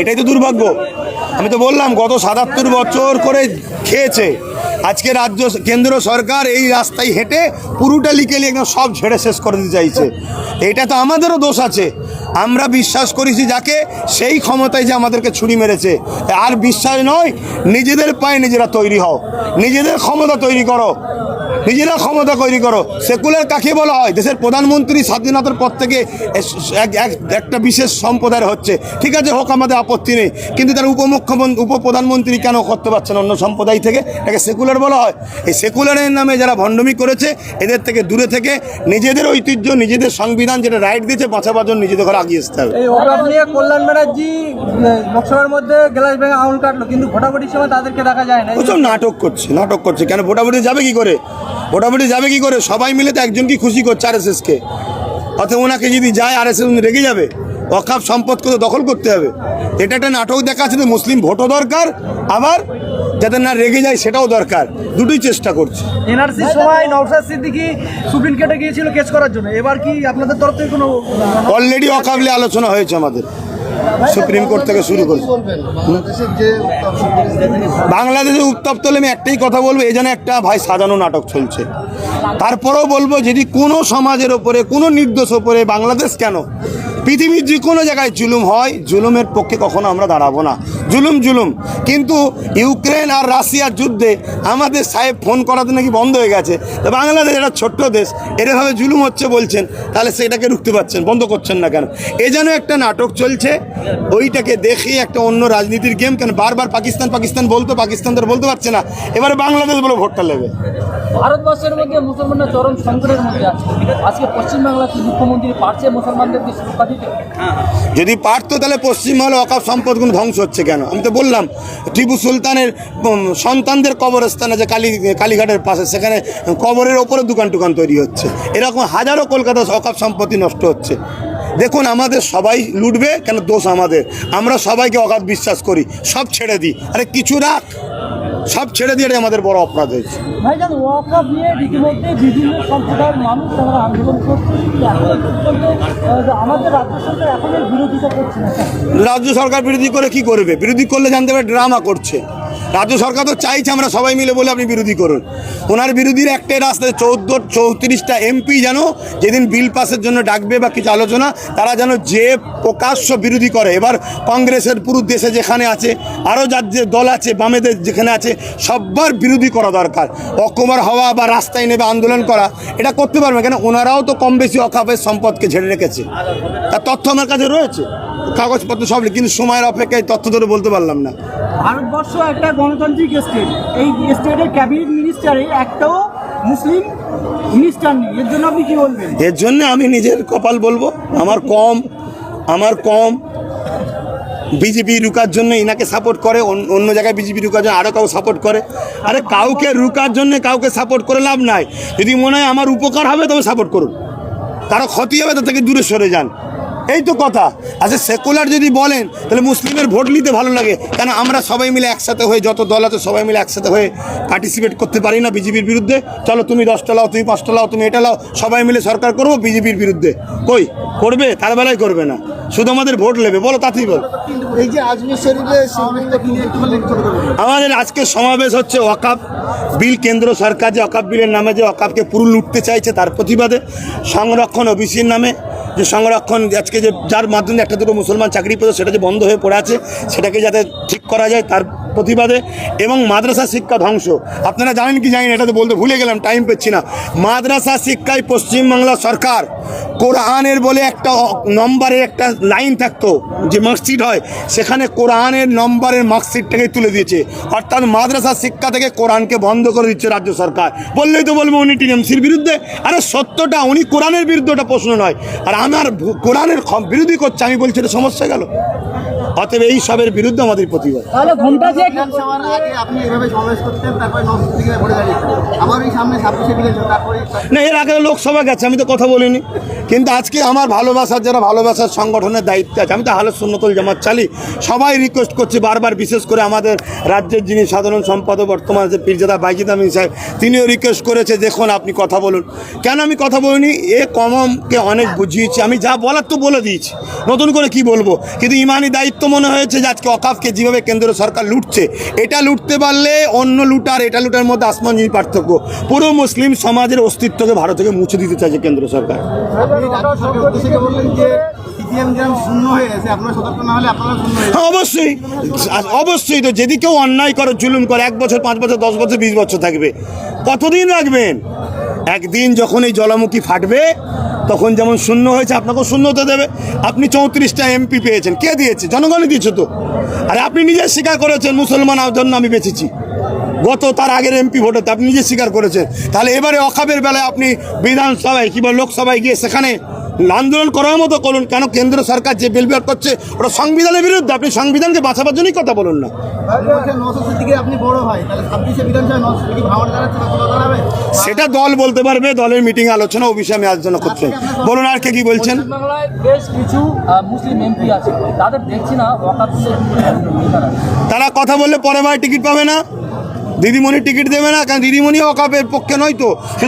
এটাই তো দুর্ভাগ্য। আমি তো বললাম, গত সাতাত্তর বছর করে খেয়েছে। আজকে রাজ্য কেন্দ্র সরকার এই রাস্তায় হেঁটে পুরোটা লিকেলি একদম সব ঝেড়ে শেষ করে দিতে চাইছে। এটা তো আমাদেরও দোষ আছে। আমরা বিশ্বাস করেছি যাকে, সেই ক্ষমতায় যে আমাদেরকে ছুরি মেরেছে। আর বিশ্বাস নয়, নিজেদের পায়ে নিজেরা তৈরি হও। নিজেদের ক্ষমতা তৈরি করো। নিজেরা ক্ষমতা তৈরি করো। সেকুলার কাকে বলা হয়? দেশের প্রধানমন্ত্রী স্বাধীনতার পর থেকে এক- এক- একটা বিশেষ সম্প্রদায়ের হচ্ছে। ঠিক আছে হোক আমাদের আপত্তি নেই। কিন্তু তার উপমুখ্যমন্ত্রী উপপ্রধানমন্ত্রী কেন করতে পারছেন অন্য সম্প্রদায় থেকে? তাকে সেকুলার বলা হয়। এই সেকুলারের নামে যারা ভণ্ডমি করেছে এদের থেকে দূরে থেকে নিজেদের ঐতিহ্য নিজেদের সংবিধান যেটা রাইট দিয়েছে বাঁচাবার জন্য নিজেদের ঘরে আগিয়ে আসতে হবে। কল্যাণ ব্যানার্জি লোকসভার মধ্যে গ্লাস ভেঙে আঙুল কাটলো কিন্তু ভোটাভুটির সময় তাদেরকে দেখা যায় না। নাটক করছে নাটক করছে। কেন ভোটাভুটি যাবে কি করে? ভোটাভুটি যাবে কি করে? সবাই মিলে তো একজনকে খুশি করছে আর এস এসকে অথবা ওনাকে যদি যায় আর এস এস রেগে যাবে। অকাপ সম্পদকে তো দখল করতে হবে। এটা একটা নাটক দেখাচ্ছে যে মুসলিম ভোটও দরকার আবার যাতে না রেগে যায় সেটাও দরকার। দুটোই চেষ্টা করছে। এনআরসির সময় নওশাদ সিদ্দিকি সুপ্রিম কোর্টে গিয়েছিল কেস করার জন্য। এবার কি আপনাদের তরফ থেকে কোনো অলরেডি অকাবলে আলোচনা হয়েছে আমাদের। সুপ্রিম কোর্ট থেকে শুরু করে। বাংলাদেশের উত্তপ্ত হলে আমি একটাই কথা বলব, এই একটা ভাই সাজানো নাটক চলছে। তারপরেও বলব, যদি কোনো সমাজের ওপরে, কোনো নির্দোষ ওপরে বাংলাদেশ কেন, পৃথিবীর যে কোনো জায়গায় জুলুম হয়, জুলুমের পক্ষে কখনো আমরা দাঁড়াবো না। জুলুম জুলুম। কিন্তু ইউক্রেন আর রাশিয়ার যুদ্ধে আমাদের সাহেব ফোন করাতে নাকি বন্ধ হয়ে গেছে। তো বাংলাদেশ একটা ছোট্ট দেশ এরভাবে জুলুম হচ্ছে বলছেন তাহলে সেটাকে রুখতে পারছেন বন্ধ করছেন না কেন? এ যেন একটা নাটক চলছে ওইটাকে দেখে একটা অন্য রাজনীতির গেম কেন বারবার পাকিস্তান পাকিস্তান বলতো পাকিস্তান তো বলতে পারছে না। এবারে বাংলাদেশ বলে ভোটটা নেবে। ভারতবর্ষের মধ্যে মুসলমানরা চরম সংকটের মধ্যে আছে। আজকে পশ্চিমবাংলার কি মুখ্যমন্ত্রী পারছে মুসলমানদেরকে সুরক্ষা দিতে? যদি পারতো তাহলে পশ্চিমবঙ্গের অকাপ সম্পদগুলো ধ্বংস হচ্ছে কেন? আমি তো বললাম টিপু সুলতানের সন্তানদের কবরস্থানে যে কালী কালীঘাটের পাশে সেখানে কবরের ওপরে দোকান টোকান তৈরি হচ্ছে। এরকম হাজারো কলকাতা অকাপ সম্পত্তি নষ্ট হচ্ছে। দেখুন আমাদের সবাই লুটবে কেন দোষ আমাদের? আমরা সবাইকে অগাধ বিশ্বাস করি সব ছেড়ে দিই। আরে কিছু রাখ। সব ছেড়ে দিয়ে আমাদের বড় অপরাধ হয়েছে। রাজ্য সরকার বিরোধী করে কি করবে? বিরোধী করলে জানতে পারে ড্রামা করছে। রাজ্য সরকার তো চাইছে আমরা সবাই মিলে বলে আপনি বিরোধী করুন। ওনার বিরোধীর একটাই রাস্তায় চৌদ্দ, চৌত্রিশটা এমপি যেন যেদিন বিল পাসের জন্য ডাকবে বা কিছু আলোচনা, তারা যেন যে প্রকাশ্য বিরোধী করে। এবার কংগ্রেসের পুরো দেশে যেখানে আছে, আরও যার যে দল আছে বামেদের যেখানে আছে সবার বিরোধী করা দরকার। অকুমার হওয়া বা রাস্তায় নেবে আন্দোলন করা, এটা করতে পারবে কেন? ওনারাও তো কম বেশি অখাপের সম্পদকে ঝেড়ে রেখেছে। তার তথ্য আমার কাছে রয়েছে, কাগজপত্র সব, কিন্তু সময়ের অপেক্ষায় তথ্য ধরে বলতে পারলাম না। ভারতবর্ষ একটা গণতান্ত্রিক স্টেট। এই স্টেটের ক্যাবিনেট মিনিস্টারে একটাও মুসলিম মিনিস্টার নেই। এর জন্য আপনি কি বলবেন? এর জন্য আমি নিজের কপাল বলব, আমার কম আমার কম বিজেপি রুকার জন্য ইনাকে সাপোর্ট করে অন্য- অন্য জায়গায় বিজেপি রুকার জন্য আরও কাউ সাপোর্ট করে। আরে কাউকে রুকার জন্য কাউকে সাপোর্ট করে লাভ নাই। যদি মনে হয় আমার উপকার হবে, তবে সাপোর্ট করুন। কারও ক্ষতি হবে, তার থেকে দূরে সরে যান। এই তো কথা। আচ্ছা সেকুলার যদি বলেন তাহলে মুসলিমের ভোট নিতে ভালো লাগে। কেন আমরা সবাই মিলে একসাথে হয়ে যত দল আছে সবাই মিলে একসাথে হয়ে পার্টিসিপেট করতে পারি না বিজেপির বিরুদ্ধে? চলো তুমি দশটা লাও তুমি পাঁচটা লাও তুমি এটা লাও সবাই মিলে সরকার করব বিজেপির বিরুদ্ধে। কই? করবে? তার বেলায় করবে না। শুধু আমাদের ভোট নেবে। বলো তাতেই বল। এই যে আজমির শরীফে আমাদের আজকে সমাবেশ হচ্ছে ওয়াকাপ। বিল কেন্দ্র সরকার যে অকাপ বিলের নামে যে অকাপকে পুরো লুটতে চাইছে তার প্রতিবাদে। সংরক্ষণ ওবিসির নামে। যে সংরক্ষণ আজকে যে যার মাধ্যমে একটা দুটো মুসলমান চাকরি পেত সেটা যে বন্ধ হয়ে পড়ে আছে, সেটাকে যাতে ঠিক করা যায়, তার প্রতিবাদে এবং মাদ্রাসা শিক্ষা ধ্বংস। আপনারা জানেন কি জানেন, এটা তো বলতে ভুলে গেলাম টাইম পেচ্ছি না। মাদ্রাসা শিক্ষায় পশ্চিমবাংলা সরকার কোরআনের বলে একটা নম্বরের একটা লাইন থাকতো, যে মার্কশিট হয়, সেখানে কোরআনের নম্বরের মার্কশিটটাকে তুলে দিয়েছে। অর্থাৎ মাদ্রাসা শিক্ষা থেকে কোরআনকে বন্ধ করে দিচ্ছে রাজ্য সরকার। বললেই তো বলব উনি টিএমসির বিরুদ্ধে, আরে সত্যটা উনি কোরআনের বিরুদ্ধে ওটা প্রশ্ন নয়। আর আমার কোরআনের বিরোধী করছে, আমি বলছি এটা সমস্যা গেল। অতএব এই সবের বিরুদ্ধে আমাদের প্রতিবাদ। তাহলে ঘণ্টা আগে আপনি এভাবে সমাবেশ করতেন তারপরে না, এর আগে লোকসভা গেছে, আমি তো কথা বলিনি। কিন্তু আজকে আমার ভালোবাসার, যারা ভালোবাসার সংগঠনের দায়িত্ব আছে, আমি তো হালত সুন্নতল জামাত চালি। সবাই রিকোয়েস্ট করছে বারবার, বিশেষ করে আমাদের রাজ্যের যিনি সাধারণ সম্পাদক, বর্তমান যে পীরজাদা বাইজিদ আমিন সাহেব, তিনিও রিকোয়েস্ট করেছে, দেখুন, আপনি কথা বলুন। কেন আমি কথা বলিনি? এ কমমকে অনেক বুঝিয়েছি। আমি যা বলার তো বলে দিয়েছি। নতুন করে কি বলব? কিন্তু ইমানি দায়িত্ব মনে হয়েছে যে, আজকে অকাফকে যেভাবে কেন্দ্র সরকার লুটছে, এটা লুটতে পারলে অন্য লুটার এটা লুটার মধ্যে আসমান পার্থক্য। পুরো মুসলিম সমাজের অস্তিত্বকে ভারত থেকে মুছে দিতে চাইছে কেন্দ্র সরকার। হয়ে অবশ্যই। অবশ্যই তো যদি কেউ অন্যায় করে জুলুম করে এক বছর পাঁচ বছর দশ বছর বিশ বছর থাকবে কতদিন রাখবেন? একদিন যখন এই জলামুখী ফাটবে তখন যেমন শূন্য হয়েছে আপনাকেও শূন্য হতে দেবে। আপনি চৌত্রিশটা এমপি পেয়েছেন। কে দিয়েছে? জনগণই দিয়েছে তো। আরে আপনি নিজে স্বীকার করেছেন মুসলমান জন্য আমি বেঁচেছি। গত তার আগের এমপি ভোটে আপনি নিজে স্বীকার করেছেন। তাহলে এবারে অখাবের বেলায় আপনি বিধানসভায় কিংবা লোকসভায় গিয়ে সেখানে আন্দোলন করার মতো করুন। কেন কেন্দ্র সরকার যে বিল বিল করছে ওটা সংবিধানের বিরুদ্ধে? আপনি সংবিধানকে বাঁচাবার জন্যই কথা বলুন না। ভাই সেটা দল বলতে পারবে দলের মিটিং আলোচনা ও বিষয়ে আমি আলোচনা করতে বলুন আর কে কি বলছেন? বেশ কিছু মুসলিম এমপি আছে। তাদের দেখছি না তারা কথা বললে পরে বার টিকিট পাবে না? দিদিমণি টিকিট দেবে না কারণ দিদিমণি অকাপের পক্ষে নয় তো।